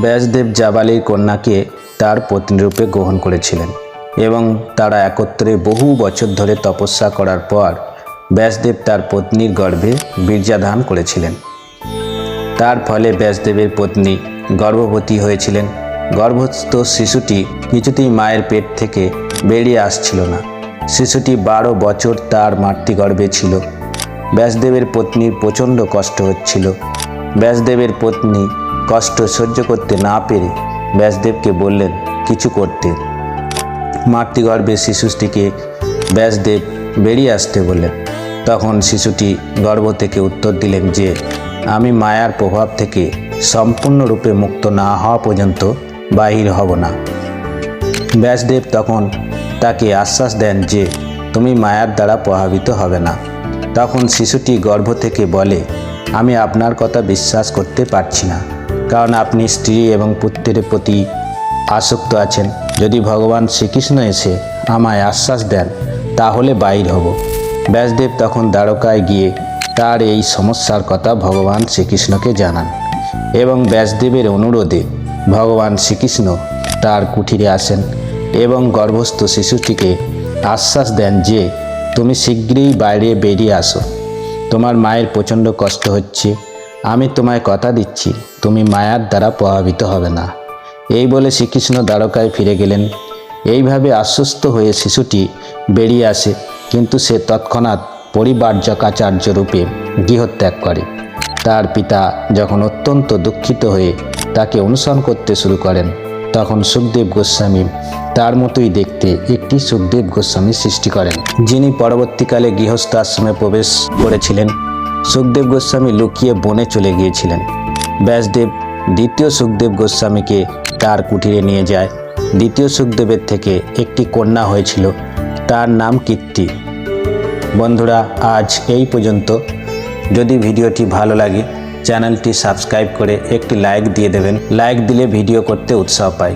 ব্যাসদেব জাবালির কন্যাকে তার পত্নীরূপে গ্রহণ করেছিলেন এবং তারা একত্রে বহু বছর ধরে তপস্যা করার পর ব্যাসদেব তার পত্নীর গর্ভে বীর্যাধান করেছিলেন। তার ফলে ব্যাসদেবের পত্নী গর্ভবতী হয়েছিলেন। গর্ভস্থ শিশুটি কিছুতেই মায়ের পেট থেকে বেরিয়ে আসছিল না। শিশুটি বারো বছর তার মাতৃগর্ভে ছিল। ব্যাসদেবের পত্নীর প্রচণ্ড কষ্ট হচ্ছিল। ব্যাসদেবের পত্নী কষ্ট সহ্য করতে না পেরে ব্যাসদেবকে বললেন, কিছু করতে। মাতৃগর্ভে শিশুটিকে ব্যাসদেব বেরিয়ে আসতে বললেন। তখন শিশুটি গর্ভ থেকে উত্তর দিলেন যে, আমি মায়ার প্রভাব থেকে সম্পূর্ণরূপে মুক্ত না হওয়া পর্যন্ত বাহির হব না। ব্যাসদেব তখন তাকে আশ্বাস দেন যে, তুমি মায়ার দ্বারা প্রভাবিত হবে না। তখন শিশুটি গর্ভ থেকে বলে, আমি আপনার কথা বিশ্বাস করতে পারছি না। কারণ আপনি স্ত্রী এবং পুত্রের প্রতি আসক্ত আছেন। যদি ভগবান শ্রীকৃষ্ণ এসে আমায় আশ্বাস দেন, তাহলে বাইর হব। ব্যাসদেব তখন দ্বারকায় গিয়ে তার এই সমস্যার কথা ভগবান শ্রীকৃষ্ণকে জানান এবং ব্যাসদেবের অনুরোধে ভগবান শ্রীকৃষ্ণ তার কুঠিরে আসেন এবং গর্ভস্থ শিশুটিকে আশ্বাস দেন যে, তুমি শীঘ্রই বাইরে বেরিয়ে আসো। তোমার মায়ের প্রচণ্ড কষ্ট হচ্ছে। আমি তোমায় কথা দিচ্ছি, তুমি মায়ার দ্বারা প্রভাবিত হবে না। এই বলে শ্রীকৃষ্ণ দ্বারকায় ফিরে গেলেন। এইভাবে আশ্বস্ত হয়ে শিশুটি বেরিয়ে আসে, কিন্তু সে তৎক্ষণাৎ পরিবার্যকাচার্য রূপে গৃহত্যাগ করে। তার পিতা যখন অত্যন্ত দুঃখিত হয়ে তাকে অনুসরণ করতে শুরু করেন, তখন সুখদেব গোস্বামী তার মতোই দেখতে একটি সুখদেব গোস্বামী সৃষ্টি করেন, যিনি পরবর্তীকালে গৃহস্থ আশ্রমে প্রবেশ করেছিলেন। সুখদেব গোস্বামী লুকিয়ে বনে চলে গিয়েছিলেন। ব্যাসদেব দ্বিতীয় সুখদেব গোস্বামীকে তার কুটিরে নিয়ে যায়। দ্বিতীয় সুখদেবের থেকে একটি কন্যা হয়েছিল, তার নাম কীর্তি। বন্ধুরা, আজ এই পর্যন্ত। যদি ভিডিওটি ভালো লাগে, চ্যানেলটি সাবস্ক্রাইব করে একটি লাইক দিয়ে দেবেন। লাইক দিলে ভিডিও করতে উৎসাহ পাই।